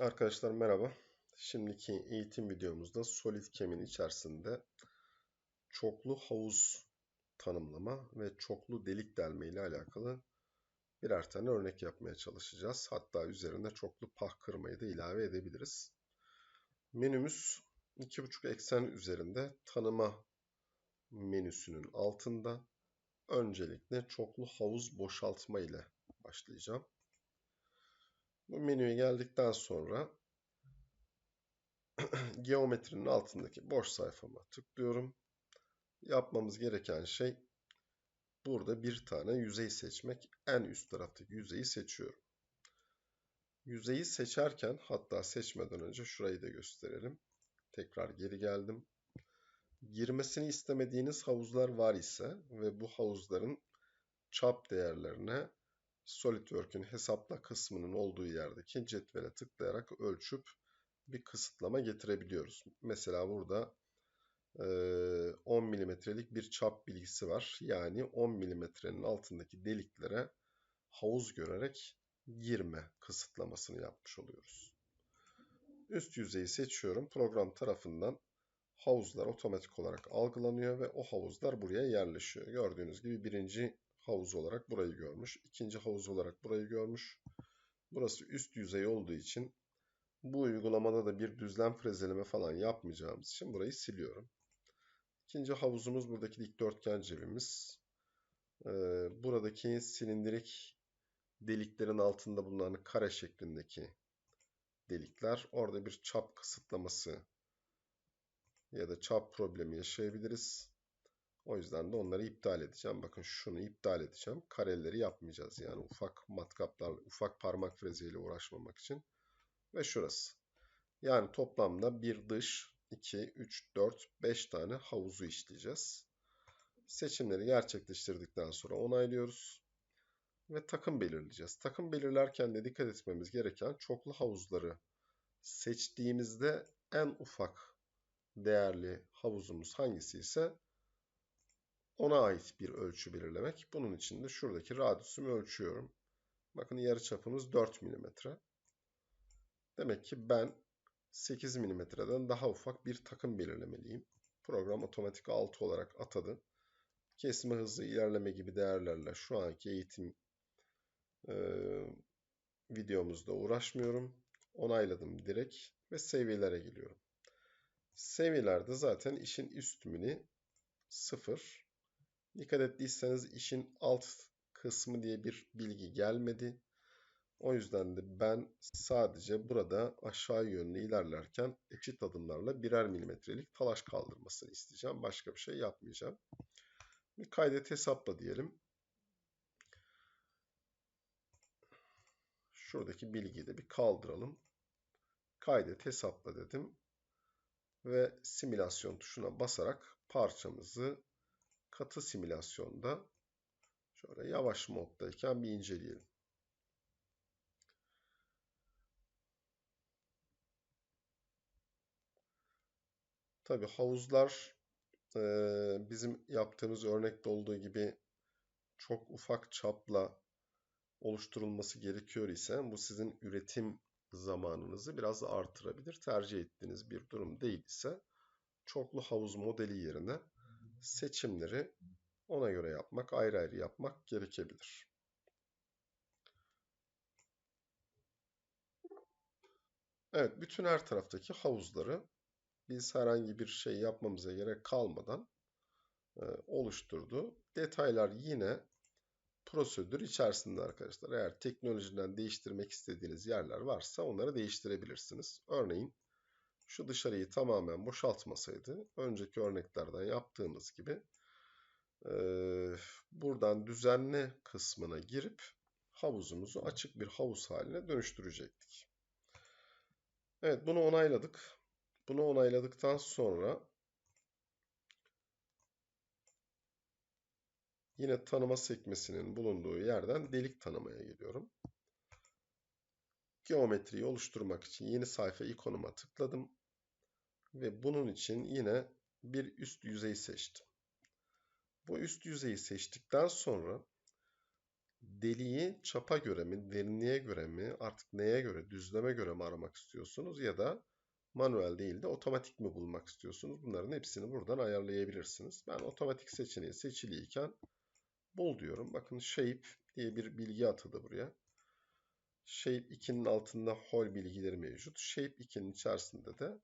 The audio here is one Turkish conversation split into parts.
Arkadaşlar merhaba. Şimdiki eğitim videomuzda SolidCam'in içerisinde çoklu havuz tanımlama ve çoklu delik delme ile alakalı birer tane örnek yapmaya çalışacağız. Hatta üzerinde çoklu pah kırmayı da ilave edebiliriz. Menümüz 2.5 eksen üzerinde tanıma menüsünün altında öncelikle çoklu havuz boşaltma ile başlayacağım. Bu menüye geldikten sonra geometrinin altındaki boş sayfama tıklıyorum. Yapmamız gereken şey burada bir tane yüzey seçmek. En üst taraftaki yüzeyi seçiyorum. Yüzeyi seçerken hatta seçmeden önce şurayı da gösterelim. Tekrar geri geldim. Girmesini istemediğiniz havuzlar var ise ve bu havuzların çap değerlerine SolidWorks'ün hesapla kısmının olduğu yerdeki cetvele tıklayarak ölçüp bir kısıtlama getirebiliyoruz. Mesela burada 10 milimetrelik bir çap bilgisi var. Yani 10 milimetrenin altındaki deliklere havuz görerek girme kısıtlamasını yapmış oluyoruz. Üst yüzeyi seçiyorum. Program tarafından havuzlar otomatik olarak algılanıyor ve o havuzlar buraya yerleşiyor. Gördüğünüz gibi birinci havuz olarak burayı görmüş. ikinci havuz olarak burayı görmüş. Burası üst yüzey olduğu için bu uygulamada da bir düzlem frezeleme falan yapmayacağımız için burayı siliyorum. İkinci havuzumuz buradaki dikdörtgen cebimiz. Ee, buradaki silindirik deliklerin altında bulunan kare şeklindeki delikler. Orada bir çap kısıtlaması ya da çap problemi yaşayabiliriz. O yüzden de onları iptal edeceğim. Bakın şunu iptal edeceğim. Kareleri yapmayacağız. Yani ufak matkaplar, ufak parmak freziyle uğraşmamak için. Ve şurası. Yani toplamda bir dış, 2, 3, 4, 5 tane havuzu işleyeceğiz. Seçimleri gerçekleştirdikten sonra onaylıyoruz. Ve takım belirleyeceğiz. Takım belirlerken de dikkat etmemiz gereken çoklu havuzları seçtiğimizde en ufak değerli havuzumuz hangisi ise ona ait bir ölçü belirlemek. Bunun için de şuradaki radyusumu ölçüyorum. Bakın yarı çapımız 4 mm. Demek ki ben 8 mm'den daha ufak bir takım belirlemeliyim. Program otomatik 6 olarak atadı. Kesme hızı, ilerleme gibi değerlerle şu anki eğitim e, videomuzda uğraşmıyorum. Onayladım direkt ve seviyelere geliyorum. Seviyelerde zaten işin üst mini 0. Dikkat ettiyseniz işin alt kısmı diye bir bilgi gelmedi. O yüzden de ben sadece burada aşağı yönlü ilerlerken eşit adımlarla birer milimetrelik talaş kaldırmasını isteyeceğim. Başka bir şey yapmayacağım. Bir kaydet hesapla diyelim. Şuradaki bilgiyi de bir kaldıralım. Kaydet hesapla dedim. Ve simülasyon tuşuna basarak parçamızı katı simülasyonda şöyle yavaş moddayken bir inceleyelim. Tabi havuzlar e, bizim yaptığımız örnekte olduğu gibi çok ufak çapla oluşturulması gerekiyor ise bu sizin üretim zamanınızı biraz artırabilir. Tercih ettiğiniz bir durum değil ise çoklu havuz modeli yerine seçimleri ona göre yapmak, ayrı ayrı yapmak gerekebilir. Evet, bütün her taraftaki havuzları biz herhangi bir şey yapmamıza gerek kalmadan e, oluşturdu. Detaylar yine prosedür içerisinde arkadaşlar. Eğer teknolojiden değiştirmek istediğiniz yerler varsa onları değiştirebilirsiniz. Örneğin şu dışarıyı tamamen boşaltmasaydı önceki örneklerden yaptığımız gibi e, buradan düzenle kısmına girip havuzumuzu açık bir havuz haline dönüştürecektik. Evet bunu onayladık. Bunu onayladıktan sonra yine tanıma sekmesinin bulunduğu yerden delik tanımaya geliyorum. Geometriyi oluşturmak için yeni sayfa ikonuma tıkladım. Ve bunun için yine bir üst yüzey seçtim. Bu üst yüzeyi seçtikten sonra deliği çapa göre mi, derinliğe göre mi, artık neye göre, düzleme göre mi aramak istiyorsunuz ya da manuel değil de otomatik mi bulmak istiyorsunuz? Bunların hepsini buradan ayarlayabilirsiniz. Ben otomatik seçeneği seçiliyken bul diyorum. Bakın shape diye bir bilgi atadı buraya. Shape 2'nin altında hol bilgileri mevcut. Shape 2'nin içerisinde de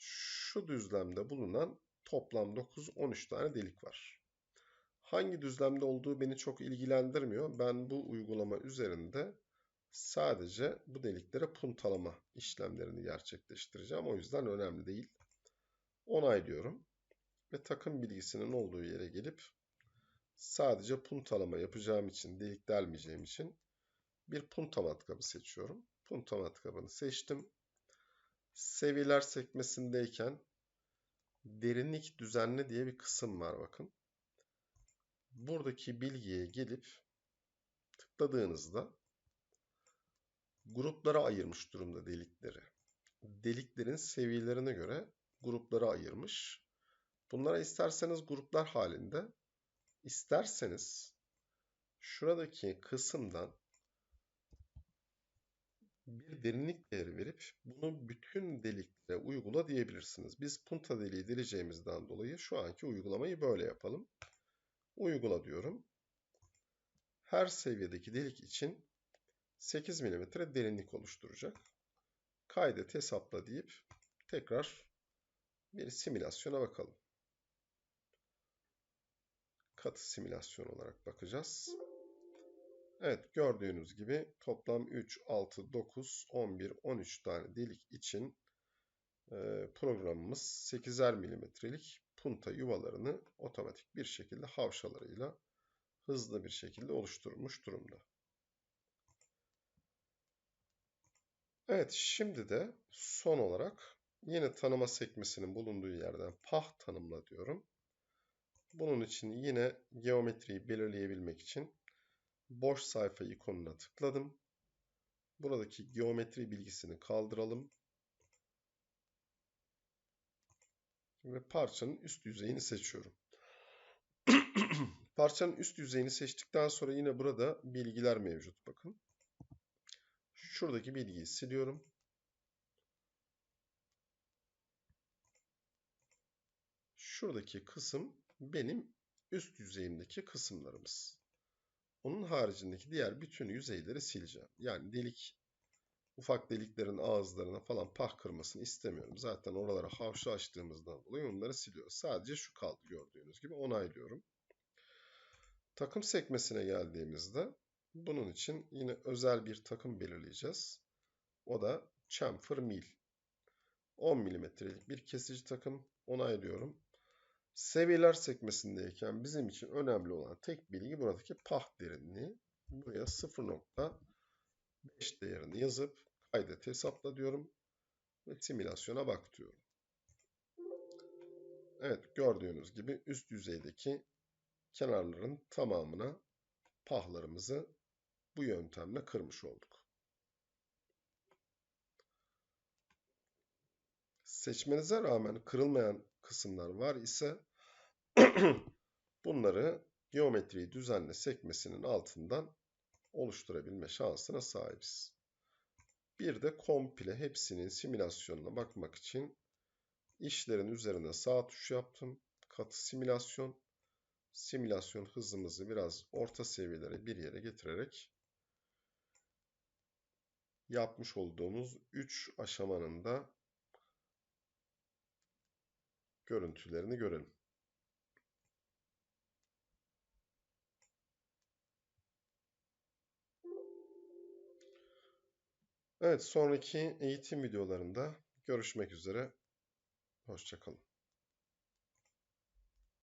şu düzlemde bulunan toplam 9, 13 tane delik var. Hangi düzlemde olduğu beni çok ilgilendirmiyor. Ben bu uygulama üzerinde sadece bu deliklere puntalama işlemlerini gerçekleştireceğim. O yüzden önemli değil. Onaylıyorum. Ve takım bilgisinin olduğu yere gelip sadece puntalama yapacağım için, delik delmeyeceğim için bir punta matkabı seçiyorum. Punta matkabını seçtim. Seviyeler sekmesindeyken derinlik düzenli diye bir kısım var bakın. Buradaki bilgiye gelip tıkladığınızda gruplara ayırmış durumda delikleri. Deliklerin seviyelerine göre gruplara ayırmış. Bunlara isterseniz gruplar halinde, isterseniz şuradaki kısımdan bir derinlik değeri verip bunu bütün deliklere uygula diyebilirsiniz. Biz punta deliği dileyeceğimizden dolayı şu anki uygulamayı böyle yapalım. Uygula diyorum. Her seviyedeki delik için 8 mm derinlik oluşturacak. Kaydet hesapla deyip tekrar bir simülasyona bakalım. Katı simülasyon olarak bakacağız. Evet gördüğünüz gibi toplam 3, 6, 9, 11, 13 tane delik için programımız 8'er milimetrelik punta yuvalarını otomatik bir şekilde havşalarıyla hızlı bir şekilde oluşturmuş durumda. Evet şimdi de son olarak yine tanıma sekmesinin bulunduğu yerden pah tanımla diyorum. Bunun için yine geometriyi belirleyebilmek için boş sayfa ikonuna tıkladım. Buradaki geometri bilgisini kaldıralım. Ve parçanın üst yüzeyini seçiyorum. Parçanın üst yüzeyini seçtikten sonra yine burada bilgiler mevcut. Bakın. Şuradaki bilgiyi siliyorum. Şuradaki kısım benim üst yüzeyimdeki kısımlarımız. Onun haricindeki diğer bütün yüzeyleri sileceğim. Yani delik, ufak deliklerin ağızlarına falan pah kırmasını istemiyorum. Zaten oralara havşa açtığımızdan dolayı onları siliyoruz. Sadece şu kaldı gördüğünüz gibi onaylıyorum. Takım sekmesine geldiğimizde bunun için yine özel bir takım belirleyeceğiz. O da chamfer mil. 10 milimetrelik bir kesici takım onaylıyorum. Seviyeler sekmesindeyken bizim için önemli olan tek bilgi buradaki pah derinliği. Buraya 0.5 değerini yazıp kaydet hesapla diyorum ve simülasyona bak diyorum. Evet gördüğünüz gibi üst yüzeydeki kenarların tamamına pahlarımızı bu yöntemle kırmış olduk. Seçmenize rağmen kırılmayan kısımlar var ise bunları geometriyi düzenle sekmesinin altından oluşturabilme şansına sahibiz. Bir de komple hepsinin simülasyonuna bakmak için işlerin üzerine sağ tuş yaptım. Katı simülasyon. Simülasyon hızımızı biraz orta seviyelere bir yere getirerek yapmış olduğumuz 3 aşamanın da görüntülerini görelim. Evet sonraki eğitim videolarında görüşmek üzere. Hoşçakalın.